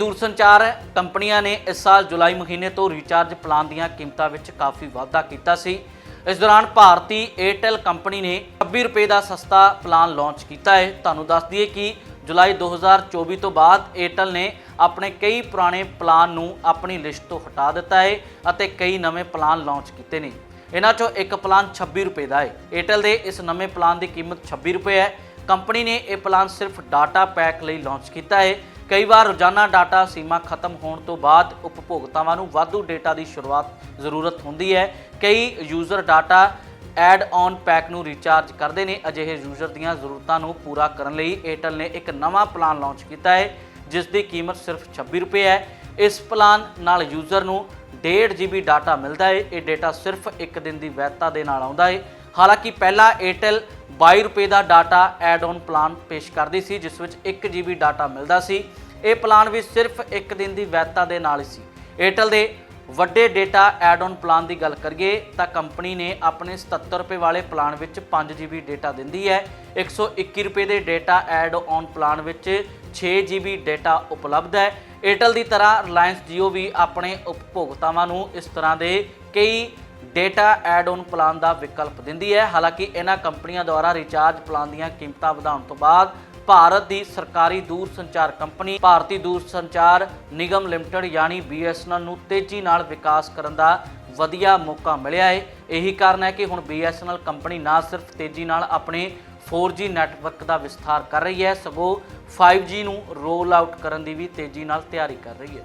ਦੂਰਸੰਚਾਰ ਕੰਪਨੀਆਂ ਨੇ ਇਸ ਸਾਲ ਜੁਲਾਈ ਮਹੀਨੇ ਤੋਂ ਰੀਚਾਰਜ ਪਲਾਨ ਦੀਆਂ ਕੀਮਤਾਂ ਵਿੱਚ ਕਾਫੀ ਵਾਧਾ ਕੀਤਾ ਸੀ। ਇਸ ਦੌਰਾਨ ਭਾਰਤੀ ਏਅਰਟੈਲ ਕੰਪਨੀ ਨੇ 26 ਰੁਪਏ ਦਾ ਸਸਤਾ ਪਲਾਨ ਲਾਂਚ ਕੀਤਾ ਹੈ। ਤੁਹਾਨੂੰ ਦੱਸ ਦਈਏ ਕਿ ਜੁਲਾਈ 2024 ਤੋਂ ਬਾਅਦ ਏਅਰਟੈਲ ਨੇ ਆਪਣੇ ਕਈ ਪੁਰਾਣੇ ਪਲਾਨ ਨੂੰ ਆਪਣੀ ਲਿਸਟ ਤੋਂ ਹਟਾ ਦਿੱਤਾ ਹੈ ਅਤੇ ਕਈ ਨਵੇਂ ਪਲਾਨ ਲਾਂਚ ਕੀਤੇ ਨੇ। ਇਹਨਾਂ ਚੋਂ ਇੱਕ ਪਲਾਨ 26 ਰੁਪਏ ਦਾ ਹੈ। ਏਅਰਟੈਲ ਦੇ ਇਸ ਨਵੇਂ ਪਲਾਨ ਦੀ ਕੀਮਤ 26 ਰੁਪਏ ਹੈ। ਕੰਪਨੀ ਨੇ ਇਹ ਪਲਾਨ ਸਿਰਫ ਡਾਟਾ ਪੈਕ ਲਈ ਲਾਂਚ ਕੀਤਾ ਹੈ। ਕਈ ਵਾਰ ਰੋਜ਼ਾਨਾ ਡਾਟਾ ਸੀਮਾ ਖਤਮ ਹੋਣ ਤੋਂ ਬਾਅਦ ਉਪਭੋਗਤਾਵਾਂ ਨੂੰ ਵਾਧੂ ਡੇਟਾ ਦੀ ਸ਼ੁਰੂਆਤ ਜ਼ਰੂਰਤ ਹੁੰਦੀ ਹੈ। ਕਈ user data add on pack ਨੂੰ ਰੀਚਾਰਜ ਕਰਦੇ ਨੇ। ਅਜਿਹੇ ਯੂਜ਼ਰ ਦੀਆਂ ਜ਼ਰੂਰਤਾਂ ਨੂੰ ਪੂਰਾ ਕਰਨ ਲਈ ਏਅਰਟੈਲ ਨੇ ਇੱਕ ਨਵਾਂ ਪਲਾਨ ਲਾਂਚ ਕੀਤਾ ਹੈ, ਜਿਸ ਦੀ ਕੀਮਤ ਸਿਰਫ 26 ਰੁਪਏ ਹੈ। ਇਸ ਪਲਾਨ ਨਾਲ ਯੂਜ਼ਰ ਨੂੰ 1.5 GB ਡਾਟਾ ਮਿਲਦਾ ਹੈ। ਇਹ ਡਾਟਾ ਸਿਰਫ ਇੱਕ ਦਿਨ ਦੀ ਵੈਧਤਾ ਦੇ ਨਾਲ ਆਉਂਦਾ ਹੈ। ਹਾਲਾਂਕਿ ਪਹਿਲਾਂ ਏਅਰਟੈਲ 22 ਰੁਪਏ ਦਾ ਡਾਟਾ ਐਡ ਔਨ ਪਲਾਨ ਪੇਸ਼ ਕਰਦੀ ਸੀ, ਜਿਸ ਵਿੱਚ 1 GB ਡਾਟਾ ਮਿਲਦਾ ਸੀ। ਇਹ ਪਲਾਨ ਵੀ ਸਿਰਫ ਇੱਕ ਦਿਨ ਦੀ ਵੈਧਤਾ ਦੇ ਨਾਲ ਹੀ ਸੀ। ਏਅਰਟੈਲ ਦੇ ਵੱਡੇ ਡੇਟਾ ਐਡ ਔਨ ਪਲਾਨ ਦੀ ਗੱਲ ਕਰੀਏ, ਤਾਂ ਕੰਪਨੀ ਨੇ ਆਪਣੇ 77 ਰੁਪਏ ਵਾਲੇ ਪਲਾਨ ਵਿੱਚ 5 GB ਡੇਟਾ ਦਿੰਦੀ ਹੈ। 121 ਰੁਪਏ ਦੇ ਡੇਟਾ ਐਡ ਔਨ ਪਲਾਨ ਵਿੱਚ 6 GB ਡੇਟਾ ਉਪਲਬਧ ਹੈ। ਏਅਰਟੈਲ ਦੀ ਤਰ੍ਹਾਂ ਰਿਲਾਇੰਸ Jio ਵੀ ਆਪਣੇ ਉਪਭੋਗਤਾਵਾਂ ਨੂੰ ਇਸ ਤਰ੍ਹਾਂ ਦੇ ਕਈ ਡੇਟਾ ਐਡ ਔਨ ਪਲਾਨ ਦਾ ਵਿਕਲਪ ਦਿੰਦੀ ਹੈ। ਹਾਲਾਂਕਿ ਇਹਨਾਂ ਕੰਪਨੀਆਂ ਦੁਆਰਾ ਰਿਚਾਰਜ ਪਲਾਨ ਦੀਆਂ ਕੀਮਤਾਂ ਵਧਾਉਣ ਤੋਂ ਬਾਅਦ ਭਾਰਤ ਦੀ ਸਰਕਾਰੀ ਦੂਰ ਸੰਚਾਰ ਕੰਪਨੀ ਭਾਰਤੀ ਦੂਰ ਸੰਚਾਰ ਨਿਗਮ ਲਿਮਟਿਡ ਯਾਨੀ BSNL ਨੂੰ ਤੇਜ਼ੀ ਨਾਲ ਵਿਕਾਸ ਕਰਨ ਦਾ ਵਧੀਆ ਮੌਕਾ ਮਿਲਿਆ ਹੈ। ਇਹੀ ਕਾਰਨ ਹੈ ਕਿ ਹੁਣ BSNL ਕੰਪਨੀ ਨਾ ਸਿਰਫ ਤੇਜ਼ੀ ਨਾਲ ਆਪਣੇ 4G ਨੈਟਵਰਕ ਦਾ ਵਿਸਥਾਰ ਕਰ ਰਹੀ ਹੈ, ਸਗੋਂ 5G ਨੂੰ ਰੋਲ ਆਊਟ ਕਰਨ ਦੀ ਵੀ ਤੇਜ਼ੀ ਨਾਲ ਤਿਆਰੀ ਕਰ ਰਹੀ ਹੈ।